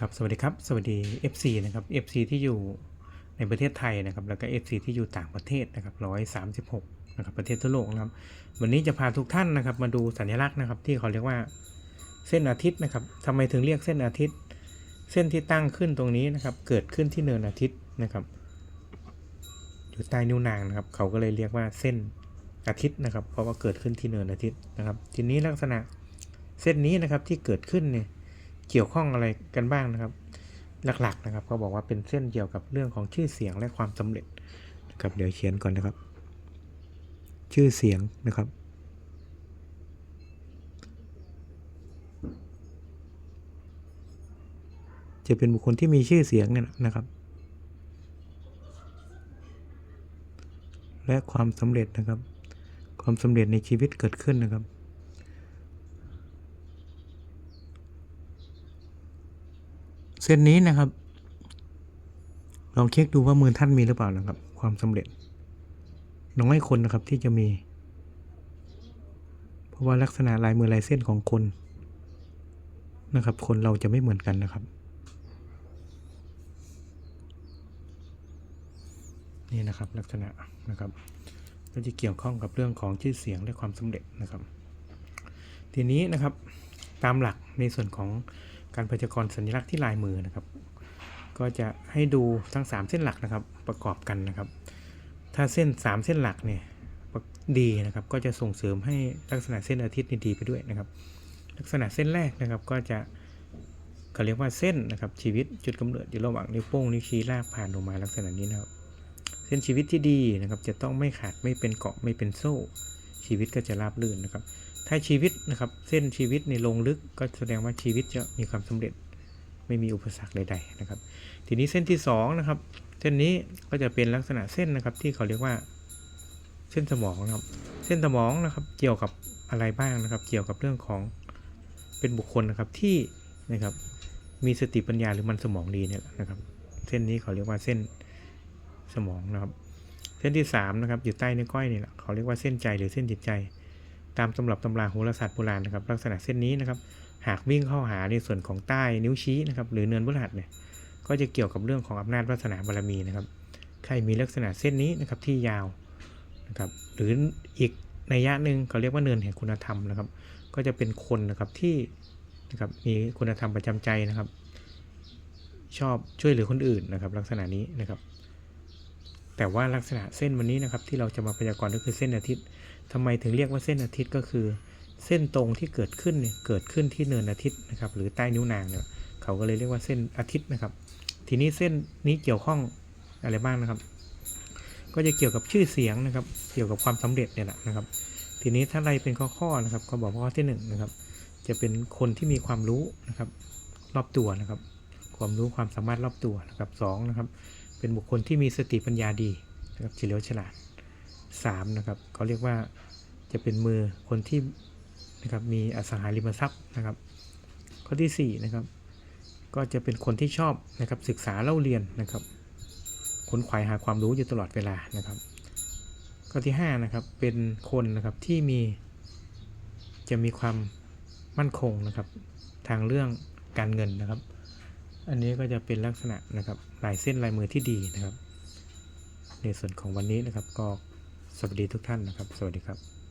ครับสวัสดีครับสวัสดี FC นะครับ FC ที่อยู่ในประเทศไทยนะครับแล้วก็ FC ที่อยู่ต่างประเทศนะครับ136นะครับประเทศทั่วโลกนะครับวันนี้จะพาทุกท่านนะครับมาดูสัญลักษณ์นะครับที่เขาเรียกว่าเส้นอาทิตย์นะครับทำไมถึงเรียกเส้นอาทิตย์ เส้นที่ตั้งขึ้นตรงนี้นะครับเกิดขึ้นที่เนินอาทิตย์นะครับอยู่ใต้นิ้วนางนะครับเขาก็เลยเรียกว่าเส้นอาทิตย์นะครับ เพราะว่าเกิดขึ้นที่เนินอาทิตย์นะครับ ทีนี้ลักษณะเส้นนี้นะครับที่เกิดขึ้นเนี่ย เกี่ยวข้องอะไรกันบ้างนะครับ หลักๆนะครับเขาบอกว่าเป็นเส้นเกี่ยวกับเรื่องของชื่อเสียงและความสำเร็จนะครับเดี๋ยวเขียนก่อนนะครับ ชื่อเสียงนะครับ จะเป็นบุคคลที่มีชื่อเสียงเนี่ยนะครับ และความสำเร็จนะครับ ความสำเร็จในชีวิตเกิดขึ้นนะครับ เส้นนี้นะครับ ลองเช็คดูว่ามือท่านมีหรือเปล่านะครับ ความสำเร็จ น้อยคนนะครับที่จะมี เพราะว่าลักษณะลายมือลายเส้นของคนนะครับ คนเราจะไม่เหมือนกันนะครับ นี่นะครับลักษณะนะครับก็จะเกี่ยวข้องกับเรื่องของชื่อเสียงและความสำเร็จนะครับ ทีนี้นะครับตามหลักในส่วนของ การพยากรณ์สัญลักษณ์ที่ลายมือนะครับ ก็จะให้ดูทั้ง 3 เส้นหลักนะครับ ประกอบกันนะครับ ถ้าเส้น 3 เส้นหลักเนี่ยดีนะครับก็จะส่งเสริมให้ลักษณะเส้นอาทิตย์ดีไปด้วยนะครับ ลักษณะเส้นแรกนะครับก็จะเขาเรียกว่าเส้นนะครับชีวิตจุดกำเนิดอยู่ระหว่างนิ้วโป้งนิ้วชี้ลากผ่านลงมาลักษณะนี้นะครับ เส้นชีวิตที่ดีนะครับจะต้องไม่ขาดไม่เป็นเกาะไม่เป็นโซ่ ชีวิตก็จะราบรื่นนะครับ ถ้าชีวิตนะครับ เส้นชีวิตในลงลึกก็แสดงว่าชีวิตจะมีความสำเร็จไม่มีอุปสรรคใด ๆนะครับ ทีนี้เส้นที่2นะครับ เส้นนี้ก็จะเป็นลักษณะเส้นนะครับ ที่เขาเรียกว่า เส้นสมองนะครับ เส้นสมองนะครับเกี่ยวกับอะไรบ้างนะครับ เกี่ยวกับเรื่องของเป็นบุคคลนะครับที่นะครับมีสติปัญญาหรือมันสมองดีเนี่ยนะครับ เส้นนี้เขาเรียกว่าเส้นสมองนะครับ เส้นที่3นะครับอยู่ใต้นิ้วก้อยนี่แหละเขาเรียกว่าเส้นใจหรือเส้นจิตใจ ตามตำรับตำราโหราศาสตร์โบราณนะครับ ลักษณะเส้นนี้นะครับ หากวิ่งเข้าหาในส่วนของใต้นิ้วชี้นะครับ หรือเนินพฤหัสเนี่ย ก็จะเกี่ยวกับเรื่องของอำนาจวาสนาบารมีนะครับ ใครมีลักษณะเส้นนี้นะครับที่ยาวนะครับ หรืออีกในยะหนึ่งเขาเรียกว่าเนินแห่งคุณธรรมนะครับ ก็จะเป็นคนนะครับที่นะครับมีคุณธรรมประจำใจนะครับ ชอบช่วยเหลือคนอื่นนะครับ ลักษณะนี้นะครับ แต่ว่าลักษณะเส้นวันนี้นะครับ ที่เราจะมาพยากรณ์ก็คือเส้นอาทิตย์ ทำไมถึงเรียกว่าเส้นอาทิตย์ก็คือ เส้นตรงที่เกิดขึ้นเนี่ยเกิดขึ้นที่เนินอาทิตย์นะครับ หรือใต้นิ้วนางเนี่ยเขาก็เลยเรียกว่าเส้นอาทิตย์นะครับ ทีนี้เส้นนี้เกี่ยวข้องอะไรบ้างนะครับ ก็จะเกี่ยวกับชื่อเสียงนะครับ เกี่ยวกับความสำเร็จเนี่ยแหละนะครับ ทีนี้ถ้าอะไรเป็นข้อๆนะครับ ก็บอกข้อที่หนึ่งนะครับ จะเป็นคนที่มีความรู้นะครับ รอบตัวนะครับ ความรู้ความสามารถรอบตัวนะครับสองนะครับ เป็นบุคคลที่มีสติปัญญาดีนะครับเฉลียวฉลาด สามนะครับเขาเรียกว่าจะเป็นมือคนที่นะครับมีอสังหาริมทรัพย์นะครับ ข้อที่สี่นะครับก็จะเป็นคนที่ชอบนะครับศึกษาเล่าเรียนนะครับค้นขวายหาความรู้อยู่ตลอดเวลานะครับ ข้อที่ห้านะครับเป็นคนนะครับที่มีจะมีความมั่นคงนะครับ ทางเรื่องการเงินนะครับ อันนี้ก็จะเป็นลักษณะนะครับลายเส้นลายมือที่ดีนะครับ ในส่วนของวันนี้นะครับก็ สวัสดีทุกท่านนะครับ สวัสดีครับ